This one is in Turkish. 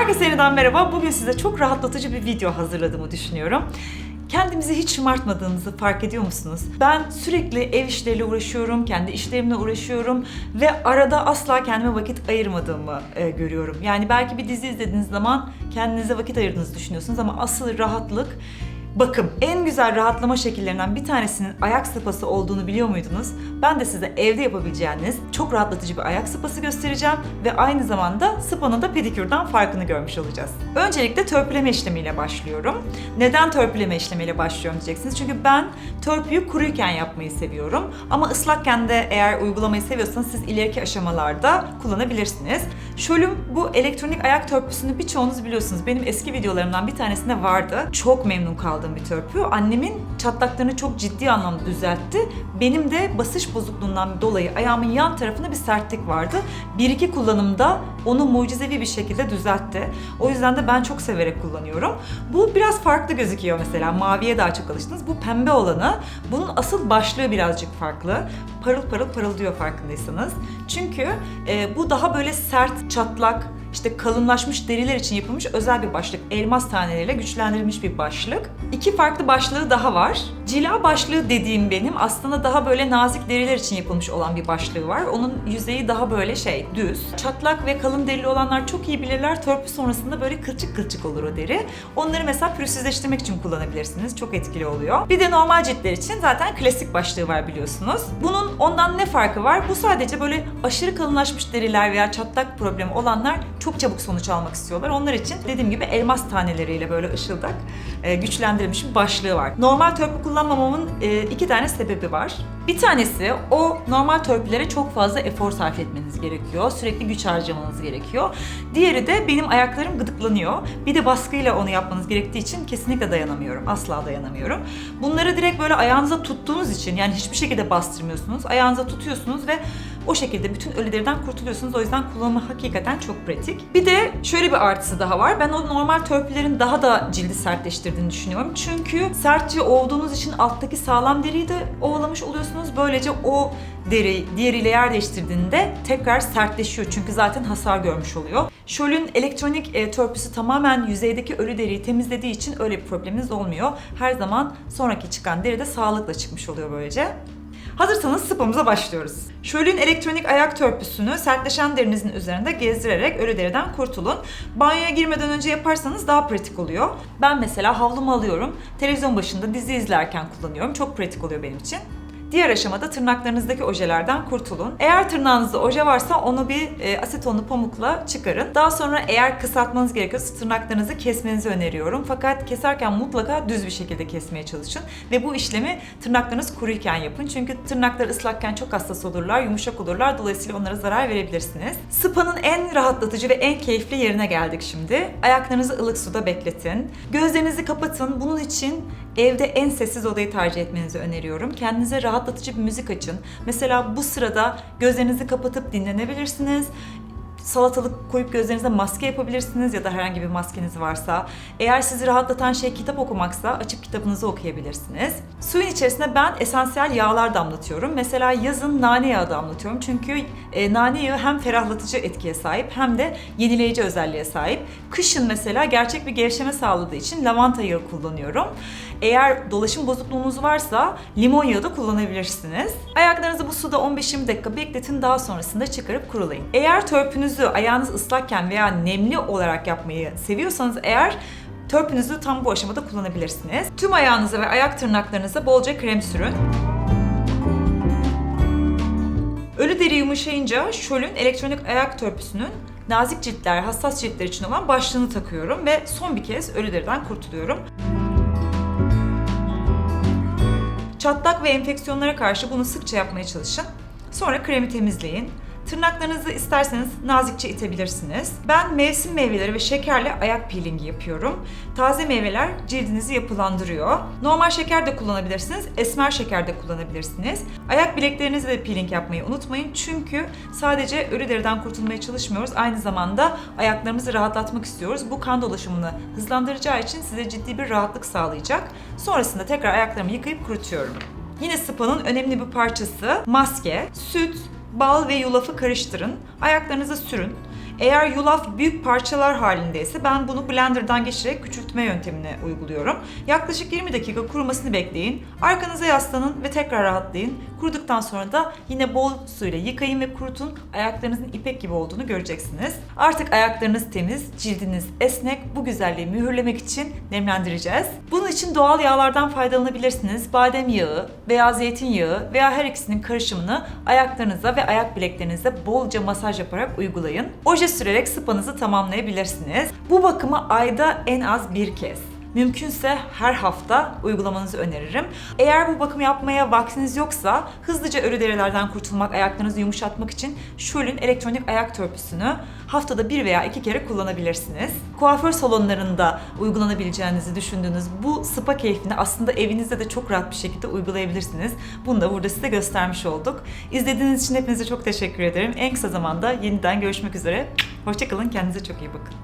Herkese yeniden merhaba. Bugün size çok rahatlatıcı bir video hazırladığımı düşünüyorum. Kendimizi hiç şımartmadığınızı fark ediyor musunuz? Ben sürekli ev işleriyle uğraşıyorum, kendi işlerimle uğraşıyorum ve arada asla kendime vakit ayırmadığımı e, görüyorum. Yani belki bir dizi izlediğiniz zaman kendinize vakit ayırdığınızı düşünüyorsunuz ama asıl rahatlık Bakım, en güzel rahatlama şekillerinden bir tanesinin ayak sıpası olduğunu biliyor muydunuz? Ben de size evde yapabileceğiniz çok rahatlatıcı bir ayak sıpası göstereceğim ve aynı zamanda sıpanın da pedikürden farkını görmüş olacağız. Öncelikle törpüleme işlemiyle başlıyorum. Neden törpüleme işlemiyle başlıyorum diyeceksiniz. Çünkü ben törpüyü kuruyken yapmayı seviyorum. Ama ıslakken de eğer uygulamayı seviyorsanız siz ileriki aşamalarda kullanabilirsiniz. Şölüm bu elektronik ayak törpüsünü birçoğunuz biliyorsunuz. Benim eski videolarımdan bir tanesinde vardı. Çok memnun kaldım bir törpü. Annemin çatlaklarını çok ciddi anlamda düzeltti. Benim de basış bozukluğundan dolayı ayağımın yan tarafında bir sertlik vardı. Bir iki kullanımda onu mucizevi bir şekilde düzeltti. O yüzden de ben çok severek kullanıyorum. Bu biraz farklı gözüküyor mesela. Maviye daha çok alıştınız. Bu pembe olanı. Bunun asıl başlığı birazcık farklı. Parıl parıl parıldıyor farkındaysanız. Çünkü e, bu daha böyle sert, çatlak, işte kalınlaşmış deriler için yapılmış özel bir başlık. Elmas taneleriyle güçlendirilmiş bir başlık. İki farklı başlığı daha var. Cila başlığı dediğim benim aslında daha böyle nazik deriler için yapılmış olan bir başlığı var. Onun yüzeyi daha böyle şey düz. Çatlak ve kalın derili olanlar çok iyi bilirler. Törpü sonrasında böyle kılçık kılçık olur o deri. Onları mesela pürüzsüzleştirmek için kullanabilirsiniz. Çok etkili oluyor. Bir de normal ciltler için zaten klasik başlığı var biliyorsunuz. Bunun ondan ne farkı var? Bu sadece böyle aşırı kalınlaşmış deriler veya çatlak problemi olanlar çok çabuk sonuç almak istiyorlar. Onlar için dediğim gibi elmas taneleriyle böyle ışıldak e, güçlendirilmiş bir başlığı var. Normal törpü kullanmamamın e, iki tane sebebi var. Bir tanesi o normal törpülere çok fazla efor sarf etmeniz gerekiyor. Sürekli güç harcamanız gerekiyor. Diğeri de benim ayaklarım gıdıklanıyor. Bir de baskıyla onu yapmanız gerektiği için kesinlikle dayanamıyorum. Asla dayanamıyorum. Bunları direkt böyle ayağınıza tuttuğunuz için yani hiçbir şekilde bastırmıyorsunuz. Ayağınıza tutuyorsunuz ve o şekilde bütün ölü deriden kurtuluyorsunuz. O yüzden kullanımı hakikaten çok pratik. Bir de şöyle bir artısı daha var. Ben o normal törpülerin daha da cildi sertleştirdiğini düşünüyorum. Çünkü sertçe ovduğunuz için alttaki sağlam deriyi de ovalamış oluyorsunuz. Böylece o deri diğeriyle yer değiştirdiğinde tekrar sertleşiyor. Çünkü zaten hasar görmüş oluyor. Şölün elektronik e, törpüsü tamamen yüzeydeki ölü deriyi temizlediği için öyle bir probleminiz olmuyor. Her zaman sonraki çıkan deri de sağlıkla çıkmış oluyor böylece. Hazırsanız spamıza başlıyoruz. Şölün elektronik ayak törpüsünü sertleşen derinizin üzerinde gezdirerek ölü deriden kurtulun. Banyoya girmeden önce yaparsanız daha pratik oluyor. Ben mesela havlumu alıyorum. Televizyon başında dizi izlerken kullanıyorum. Çok pratik oluyor benim için. Diğer aşamada tırnaklarınızdaki ojelerden kurtulun. Eğer tırnağınızda oje varsa onu bir e, asetonlu pamukla çıkarın. Daha sonra eğer kısaltmanız gerekiyorsa tırnaklarınızı kesmenizi öneriyorum. Fakat keserken mutlaka düz bir şekilde kesmeye çalışın. Ve bu işlemi tırnaklarınız kuruyken yapın. Çünkü tırnaklar ıslakken çok hassas olurlar, yumuşak olurlar. Dolayısıyla onlara zarar verebilirsiniz. Spa'nın en rahatlatıcı ve en keyifli yerine geldik şimdi. Ayaklarınızı ılık suda bekletin. Gözlerinizi kapatın. Bunun için evde en sessiz odayı tercih etmenizi öneriyorum. Kendinize rahatlatıcı bir müzik açın. Mesela bu sırada gözlerinizi kapatıp dinlenebilirsiniz salatalık koyup gözlerinize maske yapabilirsiniz ya da herhangi bir maskeniz varsa. Eğer sizi rahatlatan şey kitap okumaksa açıp kitabınızı okuyabilirsiniz. Suyun içerisine ben esansiyel yağlar damlatıyorum. Mesela yazın nane yağı damlatıyorum. Çünkü e, nane yağı hem ferahlatıcı etkiye sahip hem de yenileyici özelliğe sahip. Kışın mesela gerçek bir gevşeme sağladığı için lavanta yağı kullanıyorum. Eğer dolaşım bozukluğunuz varsa limon yağı da kullanabilirsiniz. Ayaklarınızı bu suda 15-20 dakika bekletin daha sonrasında çıkarıp kurulayın. Eğer törpünüzü ayağınız ıslakken veya nemli olarak yapmayı seviyorsanız eğer törpünüzü tam bu aşamada kullanabilirsiniz. Tüm ayağınıza ve ayak tırnaklarınıza bolca krem sürün. Ölü deri yumuşayınca Şöl'ün elektronik ayak törpüsünün nazik ciltler, hassas ciltler için olan başlığını takıyorum ve son bir kez ölü deriden kurtuluyorum. Çatlak ve enfeksiyonlara karşı bunu sıkça yapmaya çalışın. Sonra kremi temizleyin. Tırnaklarınızı isterseniz nazikçe itebilirsiniz. Ben mevsim meyveleri ve şekerle ayak peelingi yapıyorum. Taze meyveler cildinizi yapılandırıyor. Normal şeker de kullanabilirsiniz, esmer şeker de kullanabilirsiniz. Ayak bileklerinizle de peeling yapmayı unutmayın. Çünkü sadece ölü deriden kurtulmaya çalışmıyoruz. Aynı zamanda ayaklarımızı rahatlatmak istiyoruz. Bu kan dolaşımını hızlandıracağı için size ciddi bir rahatlık sağlayacak. Sonrasında tekrar ayaklarımı yıkayıp kurutuyorum. Yine spa'nın önemli bir parçası maske, süt, bal ve yulafı karıştırın. Ayaklarınıza sürün. Eğer yulaf büyük parçalar halindeyse ben bunu blenderdan geçirerek küçültme yöntemini uyguluyorum. Yaklaşık 20 dakika kurumasını bekleyin. Arkanıza yaslanın ve tekrar rahatlayın. Kuruduktan sonra da yine bol suyla yıkayın ve kurutun. Ayaklarınızın ipek gibi olduğunu göreceksiniz. Artık ayaklarınız temiz, cildiniz esnek. Bu güzelliği mühürlemek için nemlendireceğiz. Bunun için doğal yağlardan faydalanabilirsiniz. Badem yağı veya zeytinyağı veya her ikisinin karışımını ayaklarınıza ve ayak bileklerinize bolca masaj yaparak uygulayın. Oje sürerek spanızı tamamlayabilirsiniz. Bu bakımı ayda en az bir kez. Mümkünse her hafta uygulamanızı öneririm. Eğer bu bakımı yapmaya vaktiniz yoksa hızlıca ölü derilerden kurtulmak, ayaklarınızı yumuşatmak için Schul'ün elektronik ayak törpüsünü haftada bir veya iki kere kullanabilirsiniz. Kuaför salonlarında uygulanabileceğinizi düşündüğünüz bu spa keyfini aslında evinizde de çok rahat bir şekilde uygulayabilirsiniz. Bunu da burada size göstermiş olduk. İzlediğiniz için hepinize çok teşekkür ederim. En kısa zamanda yeniden görüşmek üzere. Hoşçakalın, kendinize çok iyi bakın.